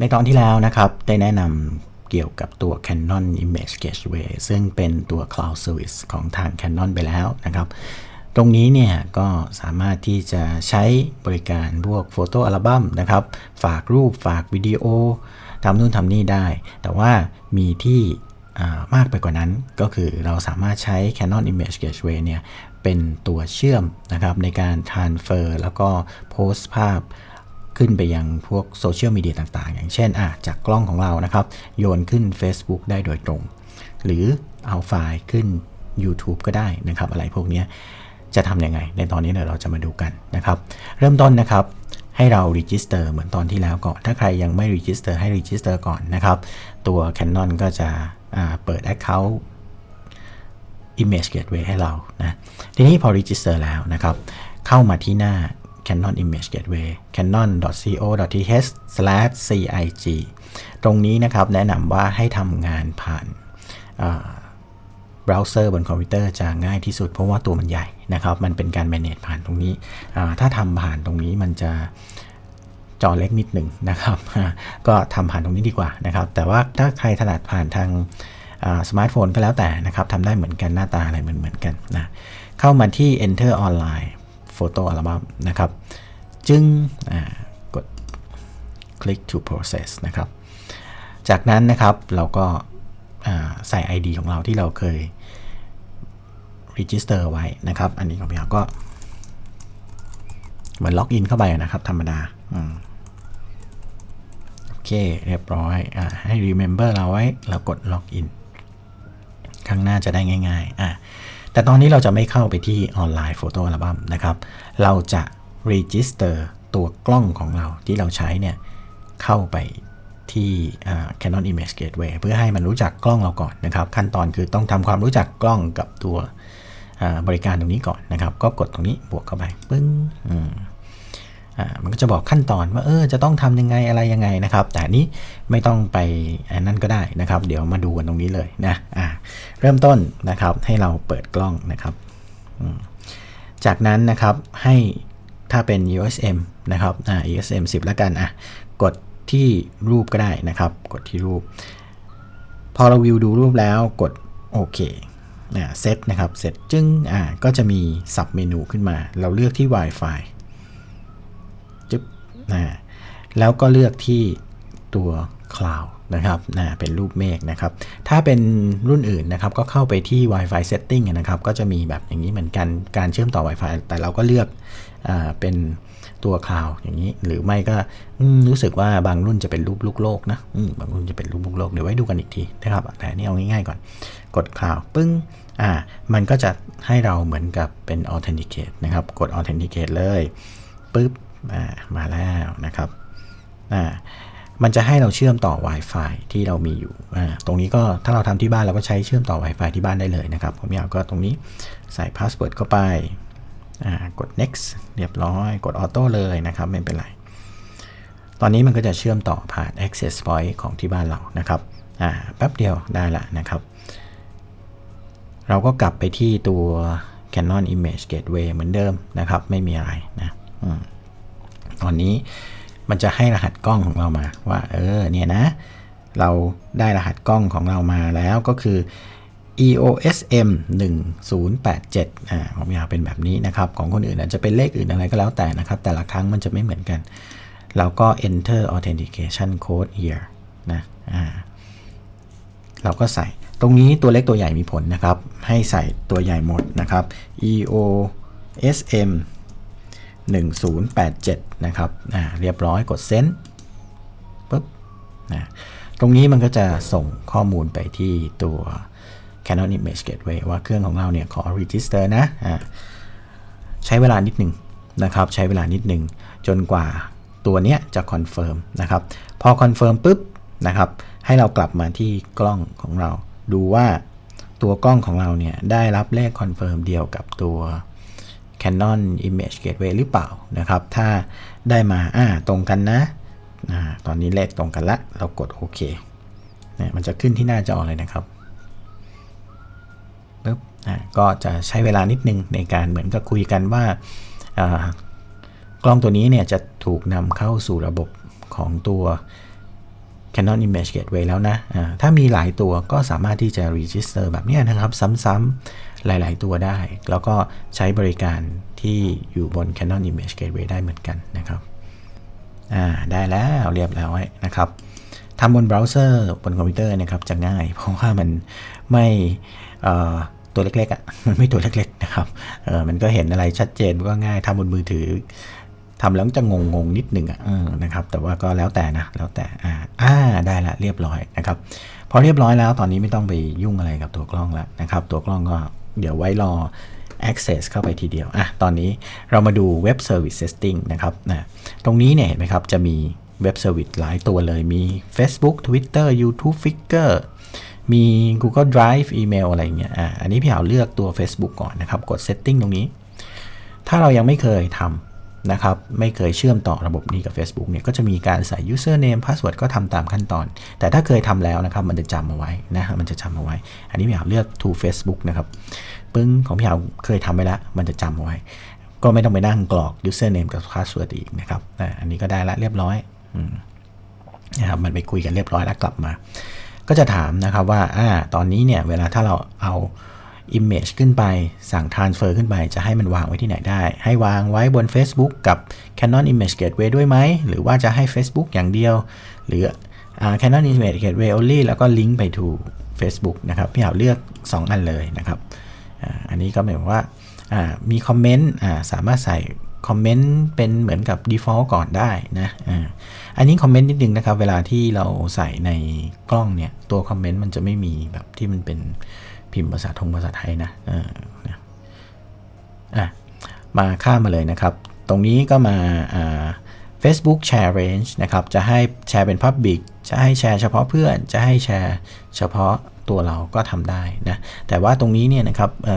ในตอนที่แล้วนะครับได้แนะนำเกี่ยวกับตัว Canon Image Gateway ซึ่งเป็นตัว Cloud Service ของทาง Canon ไปแล้วนะครับ ตรงนี้เนี่ยก็สามารถที่จะใช้บริการพวกโฟโต้อัลบั้มนะครับ ฝากรูปฝากวิดีโอทำนู่นทำนี่ได้ แต่ว่ามีที่มากไปกว่านั้นก็คือเราสามารถใช้ Canon Image Gateway เนี่ยเป็นตัวเชื่อมนะครับในการ transfer แล้วก็โพสต์ภาพ ขึ้นไปยังพวกโซเชียลมีเดียต่างๆ อย่างเช่นอะจากกล้องของเรานะครับ โยนขึ้น Facebook ได้โดยตรง หรือเอาไฟล์ขึ้น YouTube ก็ได้นะครับ อะไรพวกนี้จะทำยังไง ในตอนนี้เดี๋ยวเราจะมาดูกันนะครับ เริ่มต้นนะครับให้เรา register เหมือนตอนที่แล้วก่อน ถ้าใครยังไม่ register ให้ register ก่อนนะครับ ตัว Canon ก็จะเปิด account image gateway ให้เรานะ ทีนี้พอ register แล้วนะครับ เข้ามาที่หน้า Canon Image Gateway canon.co.th/cig ตรงนี้นะครับแนะนำว่าให้ทำงานผ่านเบราว์เซอร์บนคอมพิวเตอร์จะง่ายที่สุดเพราะว่าตัวมันใหญ่นะครับ มันเป็นการ manage ผ่านตรงนี้ ถ้าทำผ่านตรงนี้มันจะจอเล็กนิดหนึ่งนะครับ ก็ทำผ่านตรงนี้ดีกว่านะครับ แต่ว่าถ้าใครถนัดผ่านทางสมาร์ทโฟนก็แล้วแต่นะครับทำได้เหมือนกันหน้าตาอะไรเหมือนเหมือนกันนะ เข้ามาที่ enter online photo album นะครับ จึงกด click to process นะครับ จากนั้นนะครับเราก็ใส่ ID ของเราที่เราเคย register ไว้นะครับ อันนี้ของพี่ก็ เหมือนล็อกอินเข้าไปนะครับ ธรรมดาโอเค เรียบร้อยอให้ remember เราไว้แล้วกดล็อกอินข้างหน้าจะได้ง่าย ๆอะ แต่ตอนนี้เราจะไม่เข้าไปที่ออนไลน์โฟโต้อัลบั้มนะครับ เราจะเรจิสเตอร์ตัวกล้องของเราที่เราใช้เนี่ยเข้าไปที่ Canon Image Gateway เพื่อให้มันรู้จักกล้องเราก่อนนะครับ ขั้นตอนคือต้องทำความรู้จักกล้องกับตัวบริการตรงนี้ก่อนนะครับ ก็กดตรงนี้บวกเข้าไปปึ้ง มันก็จะบอกขั้นตอนว่าเออจะต้องทำยังไงอะไรยังไงนะครับ แต่นี้ไม่ต้องไปนั่นก็ได้นะครับ เดี๋ยวมาดูกันตรงนี้เลยนะะเริ่มต้นนะครับให้เราเปิดกล้องนะครับ จากนั้นนะครับให้ถ้าเป็น USM นะครับอ่า USM 10 แล้วกันอะกดที่รูปก็ได้นะครับ กดที่รูป พอเราวิวดูรูปแล้วกดโอเคนะเซตนะครับเสร็จจึงอ่าก็จะมีสับเมนูขึ้นมา เราเลือกที่ Wi-Fi นะแล้วก็เลือกที่ตัว Cloud นะครับนะเป็นรูปเมฆนะครับ ถ้าเป็นรุ่นอื่นนะครับ ก็เข้าไปที่ Wi-Fi setting นะครับ ก็จะมีแบบอย่างนี้เหมือนกัน การเชื่อมต่อ Wi-Fi แต่เราก็เลือกอเป็นตัวคลาวอย่างนี้ หรือไม่ก็รู้สึกว่าบางรุ่นจะเป็นรูปลูกโลกนะบางรุ่นจะเป็นรูปลูกโลก เดี๋ยวไว้ดูกันอีกทีนะครับ แต่นี่เอาง่ายๆก่อน กดคลาวปึ้ง อ่า มันก็จะให้เราเหมือนกับเป็น authenticate นะครับ กด authenticate เลย ปึ๊บ มาแล้วนะครับมันจะให้เราเชื่อมต่อ Wi-Fi ที่เรามีอยู่ ตรงนี้ก็ถ้าเราทำที่บ้านเราก็ใช้เชื่อมต่อ Wi-Fi ที่บ้านได้เลยนะครับผมอยากก็ตรงนี้ใส่พาสเวิร์ดเข้าไป กด next เรียบร้อย กด auto เลยนะครับ ไม่เป็นไร ตอนนี้มันก็จะเชื่อมต่อผ่าน access point ของที่บ้านเรานะครับแป๊บเดียวได้ละนะครับ เราก็กลับไปที่ตัว Canon Image Gateway เหมือนเดิมนะครับ ไม่มีอะไรนะต อนนี้ มันจะให้รหัสกล้องของเรามาว่า เออเนี่ยนะ เราได้รหัสกล้องของเรามาแล้วก็คือ EOSM 1087อ่าผมอยากเป็นแบบนี้นะครับ ของคนอื่นอาจจะเป็นเลขอื่นอะไรก็แล้วแต่นะครับ แต่ละครั้งมันจะไม่เหมือนกันเราก็ enter authentication code here นะอ่าเราก็ใส่ตรงนี้ตัวเล็กตัวใหญ่มีผลนะครับ ให้ใส่ตัวใหญ่หมดนะครับ EOSM 1087 นะครับอ่าเรียบร้อยกด send ปุ๊บนะตรงนี้มันก็จะส่งข้อมูลไปที่ตัว Canon Image Gateway ว่าเครื่องของเราเนี่ยขอ register นะใช้เวลานิดหนึ่งนะครับ ใช้เวลานิดหนึ่งจนกว่าตัวเนี้ยจะคอนเฟิร์มนะครับ พอคอนเฟิร์มปุ๊บนะครับ ให้เรากลับมาที่กล้องของเรา ดูว่าตัวกล้องของเราเนี่ยได้รับเลขคอนเฟิร์มเดียวกับตัว Canon Image Gateway หรือเปล่านะครับ ถ้าได้มาอ่าตรงกันนะนะตอนนี้เลขตรงกันละ เรากดโอเคนี่ยมันจะขึ้นที่หน้าจอเลยนะครับปุ๊บก็จะใช้เวลานิดนึงในการเหมือนกับคุยกันว่ากล้องตัวนี้เนี่ยจะถูกนำเข้าสู่ระบบของตัว Canon Image Gateway แล้วนะอ่าถ้ามีหลายตัวก็สามารถที่จะ register แบบเนี้ยนะครับซ้ำๆหลาย ๆ ตัวได้ แล้วก็ใช้บริการที่อยู่บน Canon Image Gateway ได้เหมือนกันนะครับอ่าได้แล้วเรียบร้อยนะครับทำบนเบราว์เซอร์บนคอมพิวเตอร์นะครับจะง่าย เพราะว่ามันไม่เอ่อตัวเล็กๆอะ่ะมันไม่ตัวเล็กๆนะครับเออมันก็เห็นอะไรชัดเจนก็ง่ายทำบนมือถือ ทำแล้วจะงงๆนิดหนึ่งอะ่ะเออนะครับ แต่ว่าก็แล้วแต่นะ แล้วแต่อ่าอ่าได้ละเรียบร้อยนะครับ พอเรียบร้อยแล้วตอนนี้ไม่ต้องไปยุ่งอะไรกับตัวกล้องแล้วนะครับ ตัวกล้องก็เดี๋ยวไว้รอ access เข้าไปทีเดียวอะตอนนี้เรามาดู web service setting นะครับนะตรงนี้เนี่ยเห็นไหมครับ จะมีเว็บเซอร์วิสหลายตัวเลย มี Facebook Twitter YouTube Flickr มี Google Drive อีเมลอะไรเงี้ยอะอันนี้พี่เอาเลือกตัว Facebook ก่อนนะครับ กด setting ตรงนี้ ถ้าเรายังไม่เคยทำ นะครับไม่เคยเชื่อมต่อระบบนี้กับ Facebook เนี่ยก็จะมีการใส่ username password ก็ทำตามขั้นตอน แต่ถ้าเคยทำแล้วนะครับมันจะจำเอาไว้นะมันจะจำเอาไว้ อันนี้พี่เอาเลือก to Facebook นะครับปึ้งของพี่เอาเคยทำไปแล้วมันจะจำเอาไว้ ก็ไม่ต้องไปนั่งกรอก username กับ password อีกนะครับอะอันนี้ก็ได้ละเรียบร้อยอนะครับมันไปคุยกันเรียบร้อยแล้วกลับมา ก็จะถามนะครับว่าอ่าตอนนี้เนี่ยเวลาถ้าเราเอา Image ขึ้นไป สั่ง transfer ขึ้นไป จะให้มันวางไว้ที่ไหนได้ ให้วางไว้บน Facebook กับ Canon Image Gateway ด้วยไหม หรือว่าจะให้ Facebook อย่างเดียว หรือ Canon Image Gateway only แล้วก็ลิงก์ไป to Facebook นะครับ พี่เอาเลือก 2 อันเลยนะครับ อันนี้ก็หมายความว่ามีคอมเมนต์สามารถใส่คอมเมนต์เป็นเหมือนกับ default ก่อนได้นะ อันนี้คอมเมนต์นิดนึงนะครับ เวลาที่เราใส่ในกล้องเนี่ย ตัวคอมเมนต์มันจะไม่มีแบบที่มันเป็น พิมพ์ภาษาทงภาษาไทยนะอะมาข้ามมาเลยนะครับ ตรงนี้ก็มาอ่า Facebook Share Range นะครับ จะให้แชร์เป็น Public จะให้แชร์เฉพาะเพื่อน จะให้แชร์เฉพาะตัวเราก็ทำได้นะ แต่ว่าตรงนี้เนี่ยนะครับเ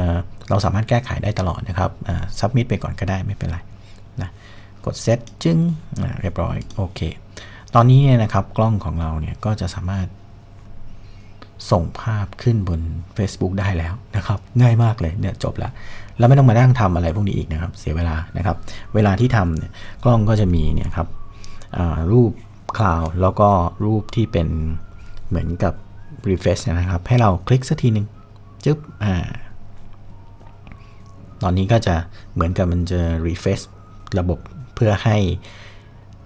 เราสามารถแก้ไขได้ตลอดนะครับ Submit ไปก่อนก็ได้ไม่เป็นไรนะ กด Set จึงเรียบร้อย โอเค ตอนนี้เนี่ยนะครับกล้องของเราเนี่ยก็จะสามารถ ส่งภาพขึ้นบน Facebook ได้แล้วนะครับ ง่ายมากเลยเนี่ยจบแล้วแล้วไม่ต้องมานั่งทำอะไรพวกนี้อีกนะครับ เสียเวลานะครับ เวลาที่ทำเนี่ยกล้องก็จะมีเนี่ยครับรูปคลาวแล้วก็รูปที่เป็นเหมือนกับ refresh นะครับ ให้เราคลิกสักทีหนึ่งจึ๊บอ่าตอนนี้ก็จะเหมือนกับมันจะ refresh ระบบเพื่อให้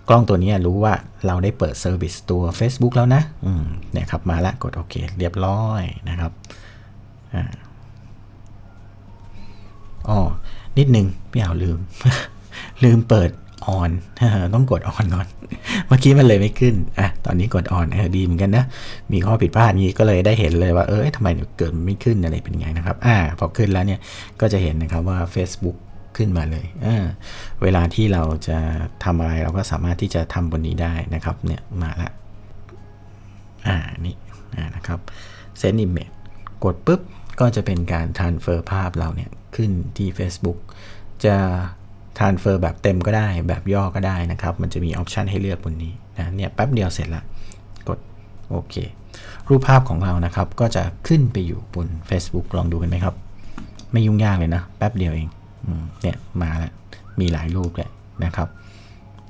กล้องตัวนี้รู้ว่าเราได้เปิดเซอร์วิสตัว Facebook แล้วนะอืมเนี่ยครับมาละกดโอเคเรียบร้อยนะครับอ่าอ๋อนิดนึงพี่เอาลืม ลืมเปิดออนต้องกดออนก่อน เมื่อกี้มันเลยไม่ขึ้นอะตอนนี้กดออนเออดีเหมือนกันนะ มีข้อผิดพลาดนี้ก็เลยได้เห็นเลยว่าเออทำไมเกิดไม่ขึ้นอะไรเป็นไงนะครับ อ่าพอขึ้นแล้วเนี่ยก็จะเห็นนะครับว่า Facebook ขึ้นมาเลยเเวลาที่เราจะทำอะไรเราก็สามารถที่จะทำบนนี้ได้นะครับเนี่ยมาละอ่านี่นะครับ send image กดปุ๊บก็จะเป็นการ transfer ภาพเราเนี่ยขึ้นที่ Facebook จะ transfer แบบเต็มก็ได้แบบย่อก็ได้นะครับ มันจะมีออปชันให้เลือกบนนี้นะเนี่ยแป๊บเดียวเสร็จละกดโอเค รูปภาพของเรานะครับ ก็จะขึ้นไปอยู่บน Facebook ลองดูกันไหมครับ ไม่ยุ่งยากเลยนะ แป๊บเดียวเอง เนี่ยมาแล้วมีหลายรูปเลยนะครับ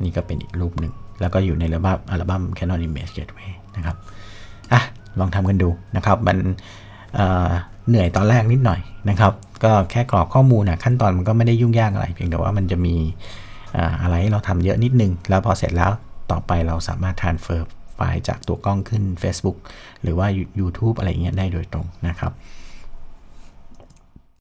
นี่ก็เป็นอีกรูปหนึ่ง แล้วก็อยู่ในอัลบั้มอัลบั้ม Canon Image Gateway นะครับอะลองทำกันดูนะครับ มันเเหนื่อยตอนแรกนิดหน่อยนะครับ ก็แค่กรอกข้อมูลนะขั้นตอนมันก็ไม่ได้ยุ่งยากอะไร เพียงแต่ว่ามันจะมีอะไรให้เราทำเยอะนิดนึง แล้วพอเสร็จแล้วต่อไปเราสามารถ transfer ไฟล์จากตัวกล้องขึ้น Facebook หรือว่า YouTube อะไรเงี้ยได้โดยตรงนะครับ